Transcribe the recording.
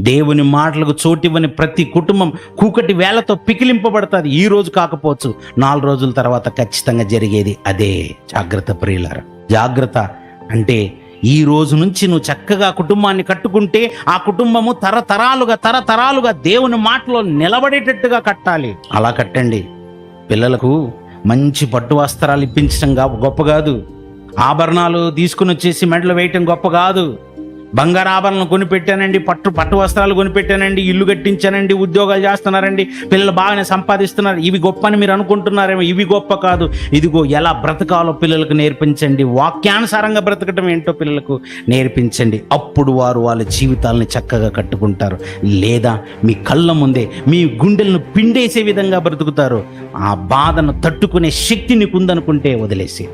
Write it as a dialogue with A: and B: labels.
A: దేవుని మాటలకు చోటివ్వని ప్రతి కుటుంబం కూకటి వేలతో పికిలింపబడుతుంది. ఈ రోజు కాకపోవచ్చు నాలుగు రోజుల తర్వాత ఖచ్చితంగా జరిగేది అదే. జాగ్రత్త ప్రియులారా. జాగ్రత్త అంటే ఈ రోజు నుంచి నువ్వు చక్కగా కుటుంబాన్ని కట్టుకుంటే ఆ కుటుంబము తరతరాలుగా తరతరాలుగా దేవుని మాటలో నిలబడేటట్టుగా కట్టాలి. అలా కట్టండి. పిల్లలకు మంచి పట్టు వస్త్రాలు ఇప్పించడం గొప్ప కాదు. ఆభరణాలు తీసుకుని వచ్చేసి మెడలో వేయటం గొప్ప కాదు. బంగారు కొనిపెట్టానండి పట్టు పట్టు వస్త్రాలు కొనిపెట్టానండి ఇల్లు కట్టించానండి ఉద్యోగాలు చేస్తున్నారండి పిల్లలు బాగానే సంపాదిస్తున్నారు. ఇవి గొప్ప అని మీరు అనుకుంటున్నారేమో ఇవి గొప్ప కాదు. ఇదిగో ఎలా బ్రతకాలో పిల్లలకు నేర్పించండి. వాక్యానుసారంగా బ్రతకటం ఏంటో పిల్లలకు నేర్పించండి. అప్పుడు వారు వాళ్ళ జీవితాలని చక్కగా కట్టుకుంటారు. లేదా మీ కళ్ళ ముందే మీ గుండెలను పిండేసే విధంగా బ్రతుకుతారు. ఆ బాధను తట్టుకునే శక్తి నీకుందనుకుంటే వదిలేసి